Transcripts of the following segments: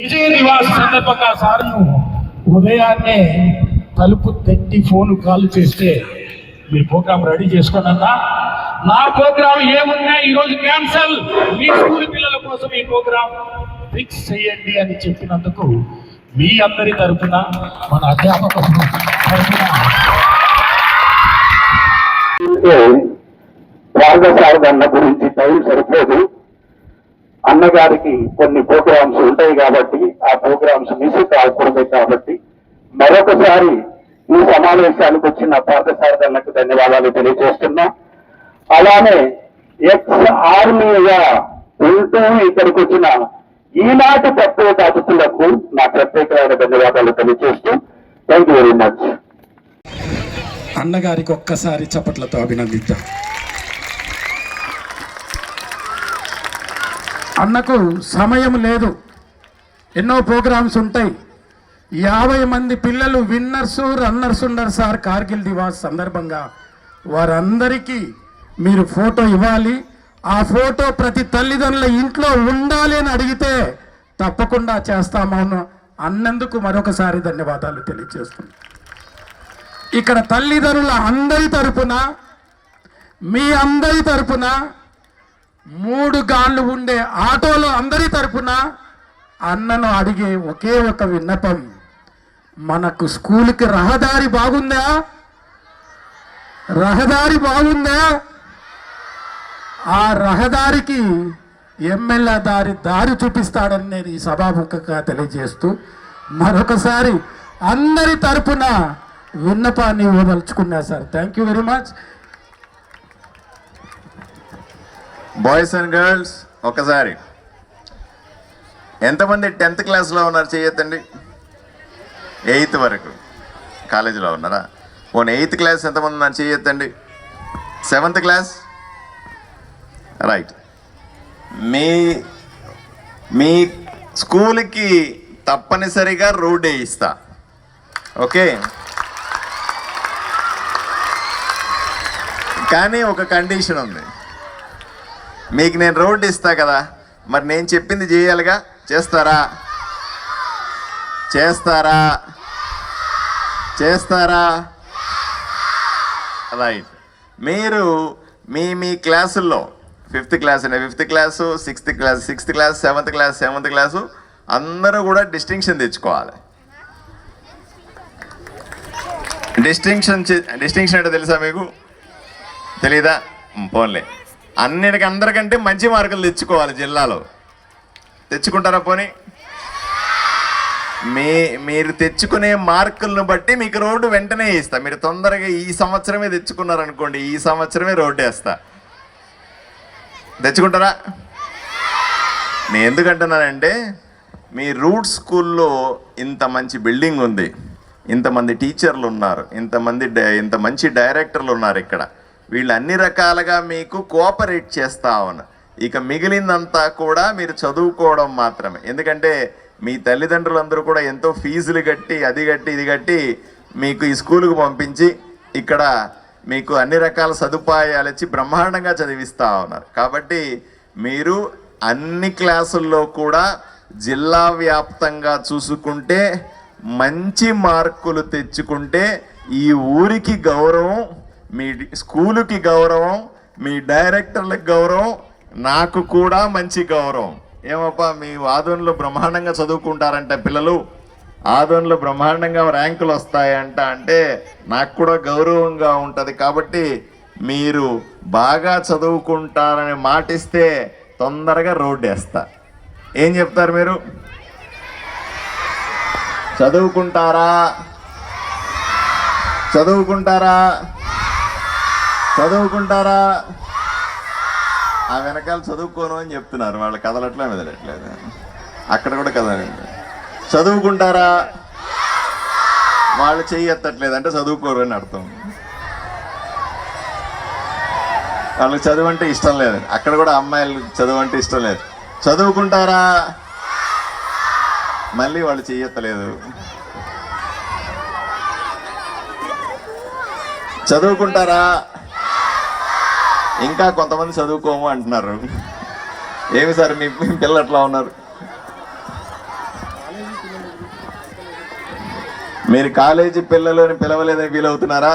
విజయ నివాస్ సందర్భంగా సార్ను ఉదయాన్నే తలుపు తట్టి ఫోన్ కాల్ చేస్తే మీ ప్రోగ్రామ్ రెడీ చేసుకోనన్నా నా ప్రోగ్రామ్ ఏమున్నా ఈరోజు క్యాన్సల్. మీ స్కూల్ పిల్లల కోసం ఈ ప్రోగ్రామ్ ఫిక్స్ చేయండి అని చెప్పినందుకు మీ అందరి తరఫున మన అధ్యాపక తరఫున అన్న గురించి టైం సరిపోదు. అన్నగారికి కొన్ని ప్రోగ్రామ్స్ ఉంటాయి కాబట్టి ఆ ప్రోగ్రామ్స్ మిస్ కాకూడదు కాబట్టి మరొకసారి ఈ సమావేశానికి వచ్చిన పార్థసారథ ధన్యవాదాలు తెలియజేస్తున్నా. అలానే ఎక్స్ ఆర్మీగా ఉంటూ ఇక్కడికి వచ్చిన ఈనాటి ప్రత్యేక అతిథులకు నా ప్రత్యేకమైన ధన్యవాదాలు తెలియజేస్తూ థ్యాంక్ యూ వెరీ మచ్. అన్నగారికి ఒక్కసారి చప్పట్లతో అభినందిద్దాం. అన్నకు సమయం లేదు. ఎన్నో ప్రోగ్రామ్స్ ఉంటాయి. యాభై మంది పిల్లలు విన్నర్స్ రన్నర్స్ ఉన్నారు సార్ కార్గిల్ దివాస్ సందర్భంగా. వారందరికీ మీరు ఫోటో ఇవ్వాలి. ఆ ఫోటో ప్రతి తల్లిదండ్రుల ఇంట్లో ఉండాలి అని అడిగితే తప్పకుండా చేస్తామను అన్నందుకు మరొకసారి ధన్యవాదాలు తెలియజేస్తున్నాను ఇక్కడ తల్లిదండ్రుల అందరి తరపున మీ అందరి తరపున మూడు గాళ్ళు ఉండే అందరి అన్నను అడిగే ఒకే ఒక విన్నపం మనకు స్కూల్కి రహదారి బాగుందా? రహదారి బాగుందా? ఆ రహదారికి ఎమ్మెల్యే దారి దారి చూపిస్తాడని నేను ఈ సభాముఖంగా తెలియజేస్తూ మరొకసారి అందరి తరపున విన్నపాన్ని ఇవ్వదలుచుకున్నా sir. Thank you very much boys and girls ఒకసారి. ఎంతమంది టెన్త్ క్లాస్లో ఉన్నారు చేయొద్దండి? ఎయిత్ వరకు. కాలేజీలో ఉన్నారా? పోనీ ఎయిత్ క్లాస్ ఎంతమంది ఉన్నారు చేయొద్దండి? Seventh class? రైట్. మీ మీ స్కూల్కి తప్పనిసరిగా రోడ్ వేయిస్తా ఓకే? కానీ ఒక కండిషన్ ఉంది. మీకు నేను రోడ్ ఇస్తా కదా. మరి నేను చెప్పింది చేయాలిగా? చేస్తారా? చేస్తారా? చేస్తారా? రైట్. మీరు మీ మీ క్లాసుల్లో ఫిఫ్త్ క్లాస్ అనే fifth class sixth class sixth class seventh class seventh class అందరూ కూడా డిస్టింక్షన్ తెచ్చుకోవాలి. డిస్టింక్షన్ డిస్టింక్షన్ అంటే తెలుసా మీకు? తెలీదా? పోన్లే. అన్నిటికందరికంటే మంచి మార్కులు తెచ్చుకోవాలి జిల్లాలో. తెచ్చుకుంటారా పోనీ? మీ మీరు తెచ్చుకునే మార్కులను బట్టి మీకు రోడ్డు వెంటనే ఇస్తా మీరు తొందరగా ఈ సంవత్సరమే తెచ్చుకున్నారనుకోండి ఈ సంవత్సరమే రోడ్డు వేస్తా. తెచ్చుకుంటారా? నేను ఎందుకంటున్నానంటే మీ రూట్ స్కూల్లో ఇంత మంచి బిల్డింగ్ ఉంది. ఇంతమంది టీచర్లు ఉన్నారు. ఇంతమంది డై- ఇంత మంచి డైరెక్టర్లు ఉన్నారు ఇక్కడ. వీళ్ళు అన్ని రకాలుగా మీకు కోఆపరేట్ చేస్తా ఉన్నారు. ఇక మిగిలిందంతా కూడా మీరు చదువుకోవడం మాత్రమే. ఎందుకంటే మీ తల్లిదండ్రులందరూ కూడా ఎంతో ఫీజులు కట్టి అది కట్టి ఇది కట్టి మీకు ఈ స్కూలుకు పంపించి ఇక్కడ మీకు అన్ని రకాల సదుపాయాలు ఇచ్చి బ్రహ్మాండంగా చదివిస్తా ఉన్నారు. కాబట్టి మీరు అన్ని క్లాసుల్లో కూడా జిల్లా వ్యాప్తంగా చూసుకుంటే మంచి మార్కులు తెచ్చుకుంటే ఈ ఊరికి గౌరవం మీ స్కూలుకి గౌరవం మీ డైరెక్టర్లకు గౌరవం నాకు కూడా మంచి గౌరవం. ఏమప్పా మీ ఆదోన్లో బ్రహ్మాండంగా చదువుకుంటారంట పిల్లలు. ఆదోన్లో బ్రహ్మాండంగా ర్యాంకులు వస్తాయంట అంటే నాకు కూడా గౌరవంగా ఉంటుంది. కాబట్టి మీరు బాగా చదువుకుంటారని మాటిస్తే తొందరగా రోడ్డు వేస్తా. ఏం చెప్తారు మీరు? చదువుకుంటారా? చదువుకుంటారా? చదువుకుంటారా? ఆ వెనకాల చదువుకోను అని చెప్తున్నారు. వాళ్ళు కదలట్లే మెదలట్లేదు. అక్కడ కూడా కదలండి చదువుకుంటారా? వాళ్ళు చెయ్యి ఎత్తట్లేదు అంటే చదువుకోరు అని అర్థం. వాళ్ళకి చదువు అంటే ఇష్టం లేదు. అక్కడ కూడా అమ్మాయిలు చదువు అంటే ఇష్టం లేదు. చదువుకుంటారా? మళ్ళీ వాళ్ళు చెయ్యెత్తలేదు చదువుకుంటారా? ఇంకా కొంతమంది చదువుకోము అంటున్నారు. ఏమి సార్ మీ పిల్లలు ఎట్లా ఉన్నారు? మీరు కాలేజీ పిల్లలని పిలవలేదని ఫీల్ అవుతున్నారా?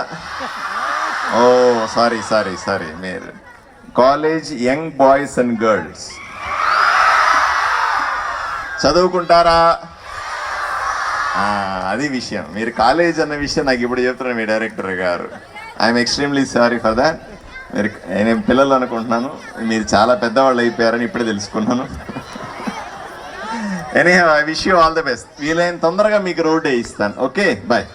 ఓ సారీ సారీ సారీ మీరు. College young boys and girls. చదువుకుంటారా? అది విషయం. మీరు కాలేజ్ అన్న విషయం నాకు ఇప్పుడు చెప్తున్నారు మీ డైరెక్టర్ గారు. I'm extremely sorry for that. మీరు నేను పిల్లలు అనుకుంటున్నాను. మీరు చాలా పెద్దవాళ్ళు అయిపోయారని ఇప్పుడే తెలుసుకున్నాను. Any I wish you all the best వీలైన తొందరగా మీకు రోడ్ ఇస్తాను. Okay bye